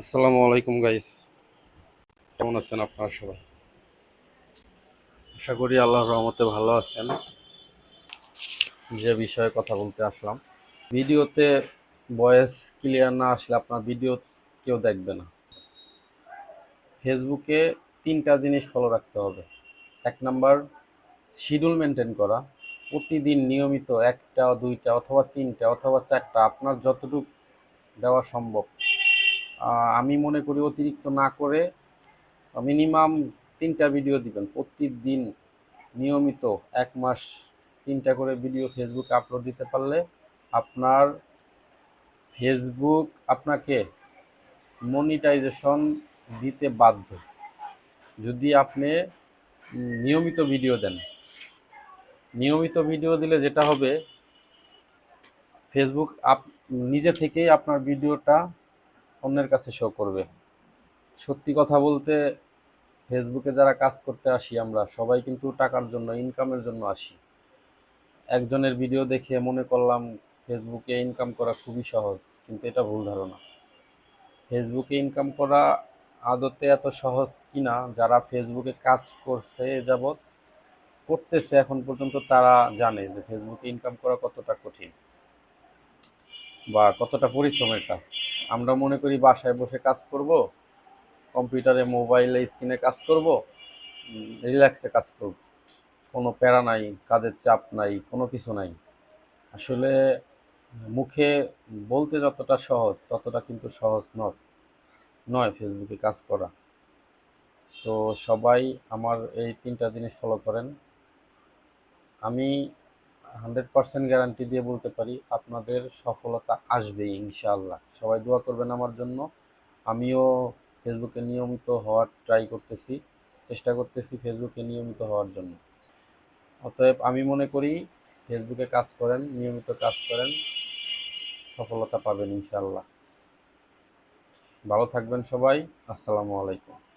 আসসালামু আলাইকুম গাইস। কেমন আছেন আপনারা সবাই? আশা করি আল্লাহর রহমতে ভালো আছেন। যে বিষয়ে কথা বলতে আসলাম। ভিডিওতে ভয়েস ক্লিয়ার না আসলে আপনার ভিডিও কেউ দেখবে না। ফেসবুকে তিনটা জিনিস ফলো রাখতে হবে। এক নাম্বার শিডিউল মেনটেন করা। প্রতিদিন নিয়মিত একটা, দুইটা অথবা তিনটা অথবা চারটা আপনার যতটুকু দেওয়া সম্ভব। আমি মনে করি অতিরিক্ত না করে মিনিমাম তিনটা ভিডিও দিবেন। প্রতিদিন নিয়মিত এক মাস তিনটা করে ভিডিও ফেসবুকে আপলোড দিতে পারলে আপনার ফেসবুক আপনাকে মনিটাইজেশন দিতে বাধ্য। যদি আপনি নিয়মিত ভিডিও দেন। নিয়মিত ভিডিও দিলে যেটা হবে ফেসবুক আপ নিজে থেকেই আপনার ভিডিওটা অন্যের কাছে শো করবে। সত্যি কথা বলতে, ফেসবুকে যারা কাজ করতে আসি আমরা, সবাই কিন্তু টাকার জন্য ইনকামের জন্য আসি। একজনের ভিডিও দেখে মনে করলাম, ফেসবুকে ইনকাম করা খুবই সহজ, কিন্তু এটা ভুল ধারণা। ফেসবুকে ইনকাম করা আদতে এত সহজ কিনা, যারা ফেসবুকে কাজ করছে এ যাবৎ, করতেছে এখন পর্যন্ত তারা জানে যে ফেসবুকে ইনকাম করা কতটা কঠিন বা কতটা পরিশ্রমের কাজ। আমরা মনে করি বাসায় বসে কাজ করব, কম্পিউটারে, মোবাইলে, স্ক্রিনে কাজ করব রিল্যাক্সে কাজ করব। কোনো প্যারা নাই, কাজের চাপ নাই, কোনো কিছু নাই। আসলে মুখে বলতে যতটা সহজ, ততটা কিন্তু সহজ নয়। নয় ফেসবুকে কাজ করা। তো সবাই আমার এই তিনটা জিনিস ফলো করেন। আমি হান্ড্রেড পার্সেন্ট গ্যারান্টি দিয়ে বলতে পারি, আপনাদের সফলতা আসবেই ইনশাআল্লাহ। সবাই দোয়া করবেন আমার জন্য। আমিও ফেসবুকে নিয়মিত হওয়ার ট্রাই করতেছি, চেষ্টা করতেছি ফেসবুকে নিয়মিত হওয়ার জন্য। অতএব আমি মনে করি, ফেসবুকে কাজ করেন, নিয়মিত কাজ করেন, সফলতা পাবেন ইনশাআল্লাহ। ভালো থাকবেন সবাই, আসসালামু আলাইকুম।